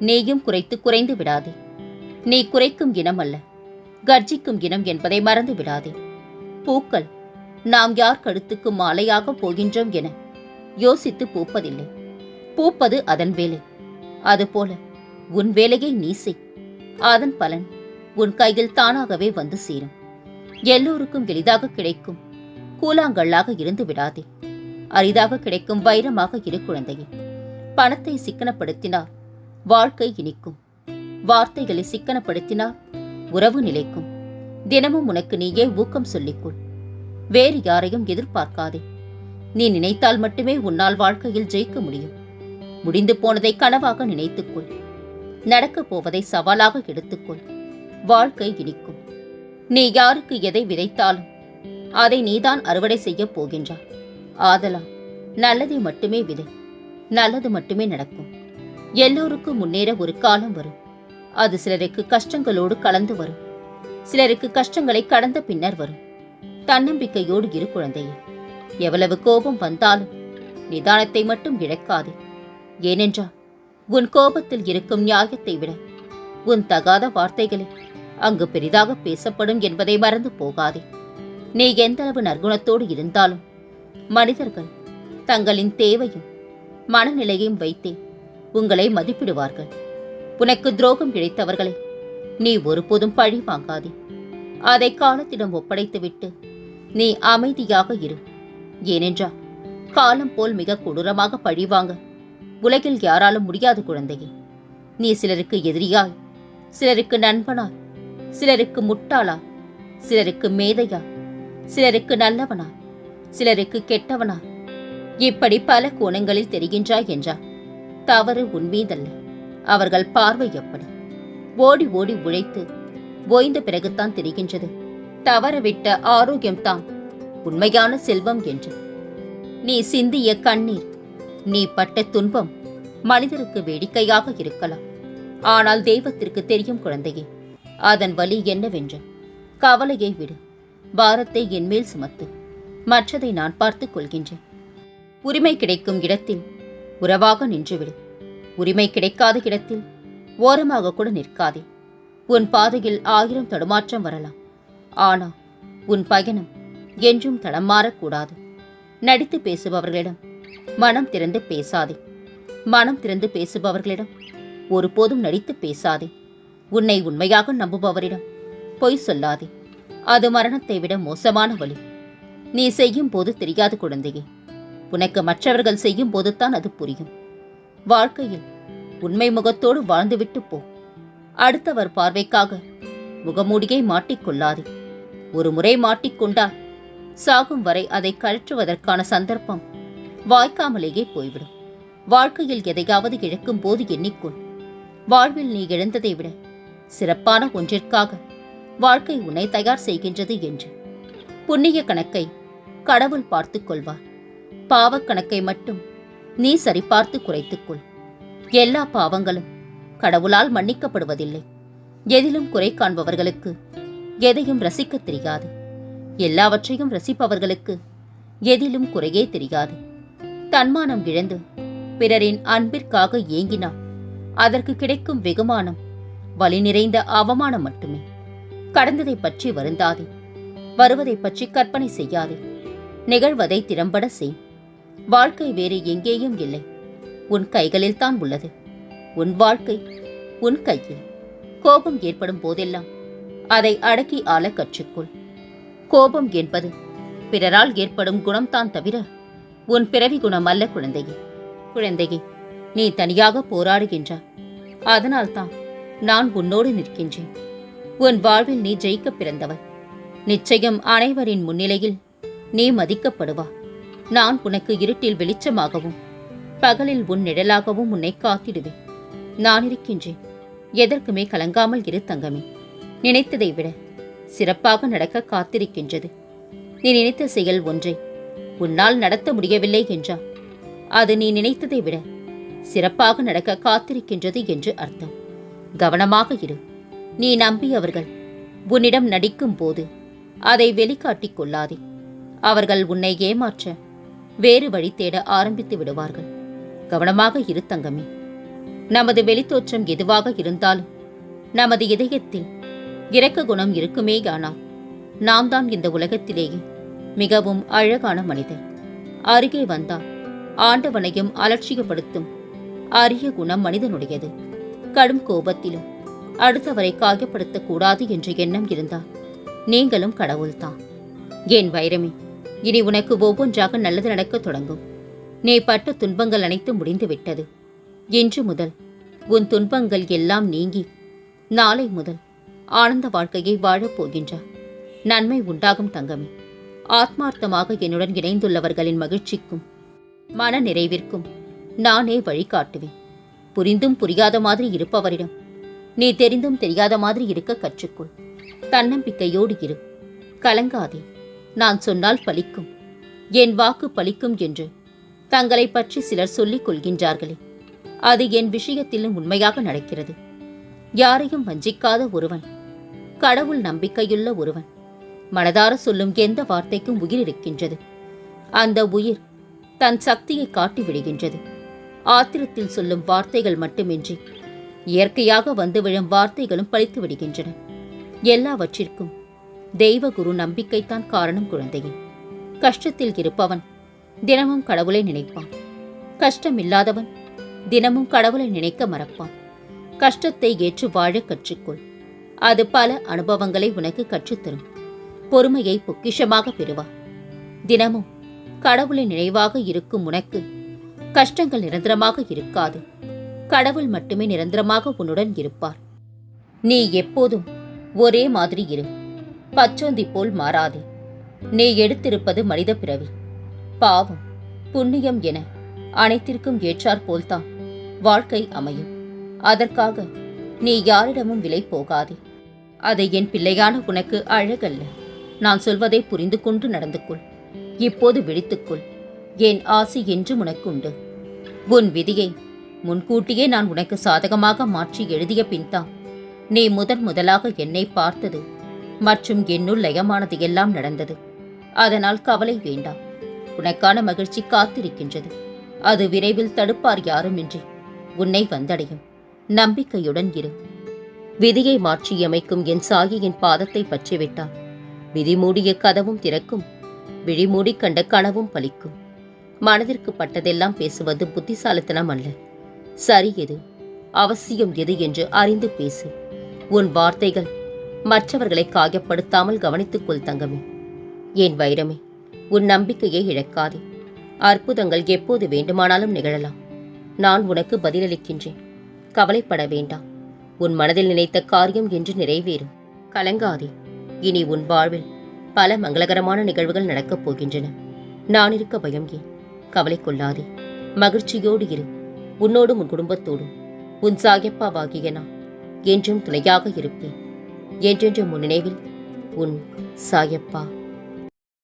நீயும் குறைத்து குறைந்து விடாதே. நீ குறைக்கும் இனம் அல்ல கர்ஜிக்கும் இனம் என்பதை மறந்து விடாதே. பூக்கள் நாம் யார் கழுத்துக்கு மாலையாக போகின்றோம் என யோசித்து பூப்பதில்லை. பூப்பது அதன் வேலை. அதுபோல உன் வேலையை நீ செய். அதன் பலன் உன் கையில் தானாகவே வந்து சேரும். எல்லோருக்கும் எளிதாக கிடைக்கும் கூலாங்கல்லாக இருந்து விடாதே. அரிதாக கிடைக்கும் வைரமாக இரு குழந்தையே. பணத்தை சிக்கனப்படுத்தினார் வாழ்க்கை இனிக்கும். வார்த்தைகளை சிக்கனப்படுத்தினால் உறவு நிலைக்கும். தினமும் உனக்கு நீயே ஊக்கம் சொல்லிக்கொள். வேறு யாரையும் எதிர்பார்க்காதே. நீ நினைத்தால் மட்டுமே உன்னால் வாழ்க்கையில் ஜெயிக்க முடியும். முடிந்து போனதை கனவாக நினைத்துக்கொள். நடக்கப் போவதை சவாலாக எடுத்துக்கொள். வாழ்க்கை இனிக்கும். நீ யாருக்கு எதை விதைத்தாலும் அதை நீதான் அறுவடை செய்யப் போகின்றாய். ஆதலால் நல்லதை மட்டுமே விதை. நல்லது மட்டுமே நடக்கும். எல்லோருக்கும் முன்னேற ஒரு காலம் வரும். அது சிலருக்கு கஷ்டங்களோடு கலந்து வரும். சிலருக்கு கஷ்டங்களை கடந்த பின்னர் வரும். தன்னம்பிக்கையோடு இரு குழந்தையே எவ்வளவு கோபம் வந்தாலும் நிதானத்தை மட்டும் இழக்காதே. ஏனென்றால் உன் கோபத்தில் இருக்கும் நியாயத்தை விட உன் தகாத வார்த்தைகளே அங்கு பெரிதாக பேசப்படும் என்பதை மறந்து போகாதே. நீ எந்தளவு நற்குணத்தோடு இருந்தாலும் மனிதர்கள் தங்களின் தேவையும் மனநிலையையும் வைத்தே உங்களை மதிப்பிடுவார்கள். உனக்கு துரோகம் இழைத்தவர்களை நீ ஒருபோதும் பழி வாங்காதே. அதை காலத்திடம் ஒப்படைத்துவிட்டு நீ அமைதியாக இரு. ஏனென்றால் காலம் போல் மிக கொடூரமாக பழிவாங்க உலகில் யாராலும் முடியாது குழந்தையே. நீ சிலருக்கு எதிரியாய் சிலருக்கு நண்பனாய் சிலருக்கு முட்டாளா சிலருக்கு மேதையா சிலருக்கு நல்லவனா சிலருக்கு கெட்டவனா இப்படி பல கோணங்களில் தெரிகின்றாய் என்றார். தவறு உன்மீதல்ல அவர்கள் பார்வை எப்படி? ஓடி ஓடி உழைத்து ஓய்ந்த பிறகுதான் தெரிகின்றது. தவறவிட்ட ஆரோக்கியம்தான் உண்மையான செல்வம் என்று. நீ சிந்திய கண்ணீர் நீ பட்ட துன்பம் மனிதருக்கு வேடிக்கையாக இருக்கலாம். ஆனால் தெய்வத்திற்கு தெரியும் குழந்தையே அதன் வலி என்னவென்று. கவலையை விடு பாரத்தை என்மேல் சுமத்து மற்றதை நான் பார்த்துக் கொள்கின்றேன். உரிமை கிடைக்கும் இடத்தில் உறவாக நின்றுவிடு. உரிமை கிடைக்காத இடத்தில் ஓரமாக கூட நிற்காதே. உன் பாதையில் ஆயிரம் தடுமாற்றம் வரலாம். ஆனால் உன் பயணம் என்றும் தடம் மாறக்கூடாது. நடித்து பேசுபவர்களிடம் மனம் திறந்து பேசாதே. மனம் திறந்து பேசுபவர்களிடம் ஒருபோதும் நடித்து பேசாதே. உன்னை உண்மையாக நம்புபவரிடம் பொய் சொல்லாதே. அது மரணத்தை விட மோசமான வழி. நீ செய்யும் போது தெரியாது குழந்தையே. உனக்கு மற்றவர்கள் செய்யும் போதுதான் அது புரியும். வாழ்க்கையில் உண்மை முகத்தோடு வாழ்ந்துவிட்டு போ. அடுத்தவர் பார்வைக்காக முகமூடியை மாட்டிக்கொள்ளாதே ஒரு முறை மாட்டிக்கொண்டால் சாகும் வரை அதை கழற்றுவதற்கான சந்தர்ப்பம் வாய்க்காமலேயே போய்விடும். வாழ்க்கையில் எதையாவது இழக்கும் போது எண்ணிக்கொள். வாழ்வில் நீ இழந்ததை விட சிறப்பான ஒன்றிற்காக வாழ்க்கை உன்னை தயார் செய்கின்றது என்று. புண்ணிய கணக்கை கடவுள் பார்த்துக் கொள்வார். பாவக் கணக்கை மட்டும் நீ சரிபார்த்து குறைத்துக்கொள். எல்லா பாவங்களும் கடவுளால் மன்னிக்கப்படுவதில்லை. எதிலும் குறை காண்பவர்களுக்கு எதையும் ரசிக்கத் தெரியாது. எல்லாவற்றையும் ரசிப்பவர்களுக்கு எதிலும் குறையே தெரியாது. தன்மானம் இழந்து பிறரின் அன்பிற்காக ஏங்கினால் அதற்கு கிடைக்கும் வெகுமானம் வலி நிறைந்த அவமானம் மட்டுமே. கடந்ததை பற்றி வருந்தாதே. வருவதை பற்றி கற்பனை செய்யாதே. நிகழ்வதை திறம்பட செய். வாழ்க்கை வேறு எங்கேயும் இல்லை. உன் கைகளில் தான் உள்ளது. உன் வாழ்க்கை உன் கையில். கோபம் ஏற்படும் போதெல்லாம் அதை அடக்கி ஆள கற்றுக்கொள். கோபம் என்பது பிறரால் ஏற்படும் குணம்தான் தவிர உன் பிறவி குணம் அல்ல குழந்தையே. குழந்தையே நீ தனியாக போராடுகின்றாய் அதனால்தான் நான் உன்னோடு நிற்கின்றேன். உன் வாழ்வில் நீ ஜெயிக்க பிறந்தவள். நிச்சயம் அனைவரின் முன்னிலையில் நீ மதிக்கப்படுவா. நான் உனக்கு இருட்டில் வெளிச்சமாகவும் பகலில் உன் நிழலாகவும் உன்னை காத்திடுவேன். நான் இருக்கின்றேன். எதற்குமே கலங்காமல் இரு தங்கமே. நினைத்ததை விட சிறப்பாக நடக்க காத்திருக்கின்றது. நீ நினைத்த செயல் ஒன்றை. உன்னால் நடத்த முடியவில்லை என்றால் அது நீ நினைத்ததை விட சிறப்பாக நடக்க காத்திருக்கின்றது என்று அர்த்தம். கவனமாக இரு. நீ நம்பியவர்கள் உன்னிடம் நடிக்கும் போது அதை வெளிக்காட்டிக் கொள்ளாதே. அவர்கள் உன்னை ஏமாற்ற வேறு வழி தேட ஆரம்பித்து விடுவார்கள். கவனமாக இரு தங்கமே. நமது வெளித்தோற்றம் எதுவாக இருந்தாலும் நமது இதயத்தில் இரக்க குணம் இருக்குமேயானால் நாம் தான் இந்த உலகத்திலேயே மிகவும் அழகான மனிதர். அருகே வந்தால் ஆண்டவனையும் அலட்சியப்படுத்தும் அரிய குணம் மனிதனுடையது. கடும் கோபத்திலும் அடுத்தவரை காயப்படுத்தக்கூடாது என்று என்ற எண்ணம் இருந்தால் நீங்களும் கடவுள்தான். ஏன் வைரமே இனி உனக்கு ஒவ்வொன்றாக நல்லது நடக்கத் தொடங்கும். நீ பட்ட துன்பங்கள் அனைத்தும் முடிந்துவிட்டது. இன்று முதல் உன் துன்பங்கள் எல்லாம் நீங்கி நாளை முதல் ஆனந்த வாழ்க்கையை வாழப் போகின்றார் நன்மை உண்டாகும் தங்கமே. ஆத்மார்த்தமாக என்னுடன் இணைந்துள்ளவர்களின் மகிழ்ச்சிக்கும் மன நிறைவிற்கும் நானே வழிகாட்டுவேன் புரிந்தும் புரியாத மாதிரி இருப்பவரிடம் நீ தெரிந்தும் தெரியாத மாதிரி இருக்க கற்றுக்கொள். தன்னம்பிக்கையோடு இரு. கலங்காதே. நான் சொன்னால் பலிக்கும். என் வாக்கு பலிக்கும் என்று தங்களை பற்றி சிலர் சொல்லிக் கொள்கின்றார்களே. அது என் விஷயத்திலும் உண்மையாக நடக்கிறது. யாரையும் வஞ்சிக்காத ஒருவன் கடவுள் நம்பிக்கையுள்ள ஒருவன் மனதார சொல்லும் எந்த வார்த்தைக்கும் உயிர் இருக்கின்றது அந்த உயிர் தன் சக்தியை காட்டி விடுகின்றது. ஆத்திரத்தில் சொல்லும் வார்த்தைகள் மட்டுமின்றி இயற்கையாக வந்து விழும் வார்த்தைகளும் பழித்து விடுகின்றன. எல்லாவற்றிற்கும் தெய்வகுரு நம்பிக்கைத்தான் காரணம் குழந்தையே. கஷ்டத்தில் இருப்பவன் தினமும் கடவுளை நினைப்பான். கஷ்டமில்லாதவன் தினமும் கடவுளை நினைக்க மறப்பான். கஷ்டத்தை ஏற்று வாழ கற்றுக்கொள். அது பல அனுபவங்களை உனக்கு கற்றுத்தரும். பொறுமையை பொக்கிஷமாக பெறுவா. தினமும் கடவுளின் நினைவாக இருக்கும் உனக்கு கஷ்டங்கள் நிரந்தரமாக இருக்காது. கடவுள் மட்டுமே நிரந்தரமாக உன்னுடன் இருப்பார். நீ எப்போதும் ஒரே மாதிரி இரு. பச்சோந்தி போல் மாறாதே. நீ எடுத்திருப்பது மனித பிறவி. பாவம் புண்ணியம் என அனைத்திற்கும் ஏற்றாற் போல்தான் வாழ்க்கை அமையும். அதற்காக நீ யாரிடமும் விலை போகாதே. அதை என் பிள்ளையான உனக்கு அழகல்ல. நான் சொல்வதை புரிந்து கொண்டு நடந்து கொள் இப்போது விழித்துக்கொள். என் ஆசி என்று உனக்கு உண்டு உன் விதியை முன்கூட்டியே நான் உனக்கு சாதகமாக மாற்றி எழுதிய பின்தான் நீ முதன் முதலாக என்னை பார்த்தது மற்றும் என்னுள் லயமானது எல்லாம் நடந்தது. அதனால் கவலை வேண்டாம். உனக்கான மகிழ்ச்சி காத்திருக்கின்றது. அது விரைவில் தடுப்பார் யாருமின்றி உன்னை வந்தடையும். நம்பிக்கையுடன் இரு. விதியை மாற்றியமைக்கும் என் சாகியின் பாதத்தை பற்றிவிட்டான். விதி மூடிய கதவும் திறக்கும். விழிமூடி கண்ட கனவும் பலிக்கும். மனதிற்கு பட்டதெல்லாம் பேசுவது புத்திசாலித்தனம் அல்ல. சரி எது? அவசியம் எது என்று அறிந்து பேசு. உன் வார்த்தைகள் மற்றவர்களை காயப்படுத்தாமல் கவனித்துக் கொள் தங்கமே. என் வைரமே உன் நம்பிக்கையை இழக்காதே. அற்புதங்கள் எப்போது வேண்டுமானாலும் நிகழலாம். நான் உனக்கு பதிலளிக்கின்றேன். கவலைப்பட வேண்டாம். உன் மனதில் நினைத்த காரியம் என்று நிறைவேறும். கலங்காதே. இனி உன் வாழ்வில் பல மங்களகரமான நிகழ்வுகள் நடக்கப் போகின்றன. நான் இருக்க பயம் ஏன்? கவலை கொள்ளாதே. மகிழ்ச்சியோடு இரு. உன்னோடும் உன் குடும்பத்தோடும். உன் சாயப்பாவாகிய நான் என்றும் துணையாக இருப்பேன். என்றென்றும் உன் நினைவில் உன் சாயப்பா.